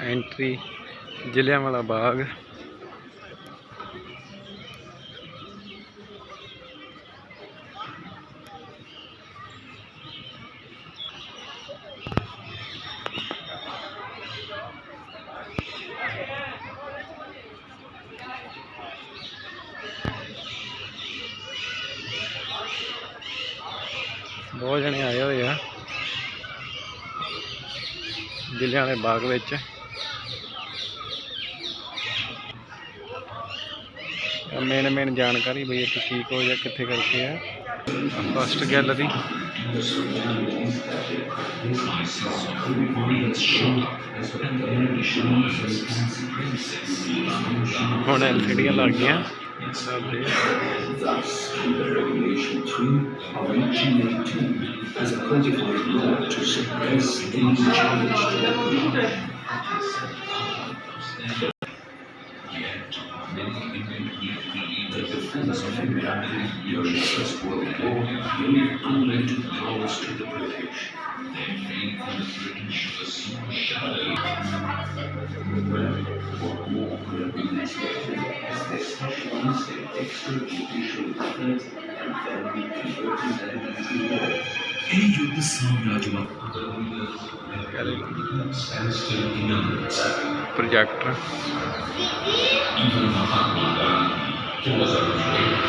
Entry Jallianwala ਬਾਗ। ਬਹੁਤ ਜਣੇ ਆਏ ਹੋਏ ਆ। ਜ਼ਿਲ੍ਹਿਆਂ ਬਾਗ ਵਿੱਚ। ਮੇਨ ਮੇਨ ਜਾਣਕਾਰੀ ਬਈ ਇੱਥੇ ਕੀ ਕੁਝ ਆ ਕਿੱਥੇ ਕਰਕੇ ਆ। ਫਸਟ ਗੈਲਰੀ ਹੁਣ ਐਲਸੀਡੀਆਂ ਲੱਗ ਗਈਆਂ। ਸਾਡੇ Thus, the Regulation 2 of 1982 has a codified law to suppress any challenge to the law. Yet, many the defense of humanity beyond trustworthy law gave unlimited powers to the British. Their faith in the British was so shallow. What more could have been expected as they specialized in extrajudicial matters and then converting them into law. ਇਹ ਯੁੱਧ ਸਾਮਰਾਜਵਾਦ standstill in America. Projector Even Mahatma Gandhi, who was a great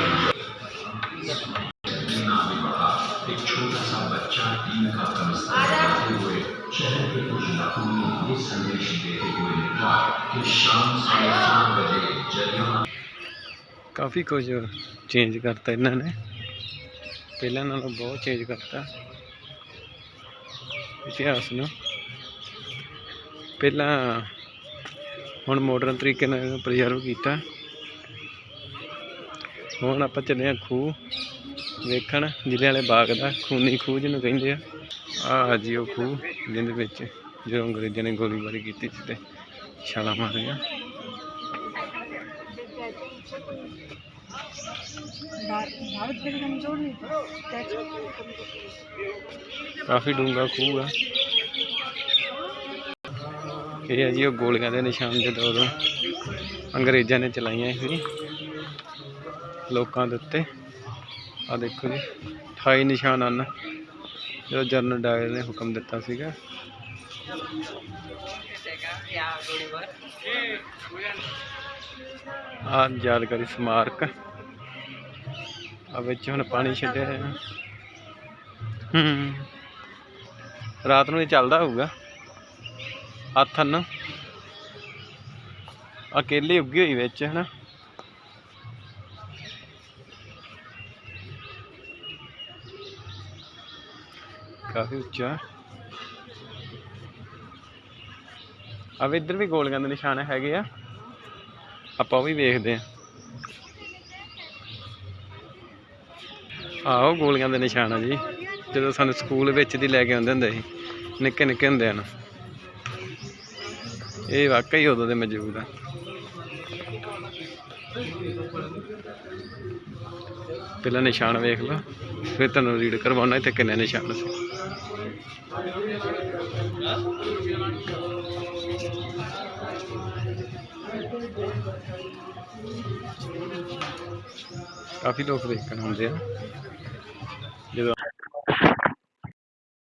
एक छोटा सा बच्चा team का commissioner बनाते हुए शहर के कुछ इलाकों में ये संदेश देते हुए निकला कि शाम साढ़े चार बजे जलियां ਕਾਫੀ ਕੁਝ ਚੇਂਜ ਕਰਤਾ ਇਹਨਾਂ ਨੇ। ਪਹਿਲਾਂ ਨਾਲੋਂ ਬਹੁਤ ਚੇਂਜ ਕਰਤਾ। ਇਤਿਹਾਸ ਨੂੰ। ਪਹਿਲਾਂ ਹੁਣ ਮਾਡਰਨ ਤਰੀਕੇ ਨਾਲ ਪ੍ਰੀਜ਼ਰਵ ਕੀਤਾ। ਹੁਣ ਆਪਾਂ ਚੱਲੇ ਹਾਂ ਖੂਹ ਵੇਖਣ। ਜ਼ਿਲ੍ਹੇ ਵਾਲੇ ਬਾਗ ਦਾ ਖੂਨੀ ਖੂਹ ਜਿਹਨੂੰ ਕਹਿੰਦੇ ਆ। ਆਹ ਜੀ ਉਹ ਖੂਹ ਜਿਹਦੇ ਵਿੱਚ ਜਦੋਂ ਅੰਗਰੇਜ਼ਾਂ ਨੇ ਗੋਲੀਬਾਰੀ ਕੀਤੀ ਸੀ ਤੇ ਛਾਲਾਂ ਮਾਰੀਆਂ। भारत के कमजोर नहीं था टैक्स ਕਾਫੀ ਡੂੰਘਾ ਖੂਹ ਆ ਇਹ ਆ ਜੀ ਉਹ ਗੋਲੀਆਂ ਦੇ ਨਿਸ਼ਾਨ ਜਦੋਂ ਉਦੋਂ ਅੰਗਰੇਜ਼ਾਂ ਨੇ ਚਲਾਈਆਂ ਸੀ ਲੋਕਾਂ ਦੇ ਉੱਤੇ ਆ ਦੇਖੋ ਜੀ 28 ਨਿਸ਼ਾਨ ਹਨ ਜਦੋਂ ਜਨਰਲ ਡਾਇਰ ਨੇ ਹੁਕਮ ਦਿੱਤਾ ਸੀਗਾ ਆ ਯਾਦਗਾਰੀ ਸਮਾਰਕ। ਆ ਵਿੱਚ ਹੁਣ ਪਾਣੀ ਛੱਡਿਆ ਹੋਇਆ। ਹੂੰ। ਰਾਤ ਨੂੰ ਇਹ ਚੱਲਦਾ ਹੋਊਗਾ। ਆਥਨ। ਅਕੇਲੀ ਉੱਗੀ ਹੋਈ ਵਿੱਚ, ਹਨਾ। ਕਾਫੀ ਉੱਚਾ। ਆ ਇੱਧਰ ਵੀ ਗੋਲੀਆਂ ਦੇ ਨਿਸ਼ਾਨ ਹੈਗੇ ਆ। ਆਪਾਂ ਉਹ ਵੀ ਵੇਖਦੇ ਆ। ਆਹੋ, ਗੋਲੀਆਂ ਦੇ ਨਿਸ਼ਾਨ ਆ ਜੀ। ਜਦੋਂ ਸਾਨੂੰ ਸਕੂਲ ਵਿੱਚ ਦੀ ਲੈ ਕੇ ਆਉਂਦੇ ਹੁੰਦੇ ਸੀ, ਨਿੱਕੇ ਨਿੱਕੇ ਹੁੰਦੇ ਹਨ ਇਹ ਵਾਕਈ ਉਦੋਂ ਦੇ ਮੌਜੂਦ ਆ। ਪਹਿਲਾਂ ਨਿਸ਼ਾਨ ਵੇਖ ਲਓ, ਫਿਰ ਤੁਹਾਨੂੰ ਰੀਡ ਕਰਵਾਉਣਾ, ਇੱਥੇ ਕਿੰਨੇ ਨਿਸ਼ਾਨ ਸੀ। ਕਾਫੀ ਲੋਕ ਦੇਖਣ ਆਉਂਦੇ ਆ।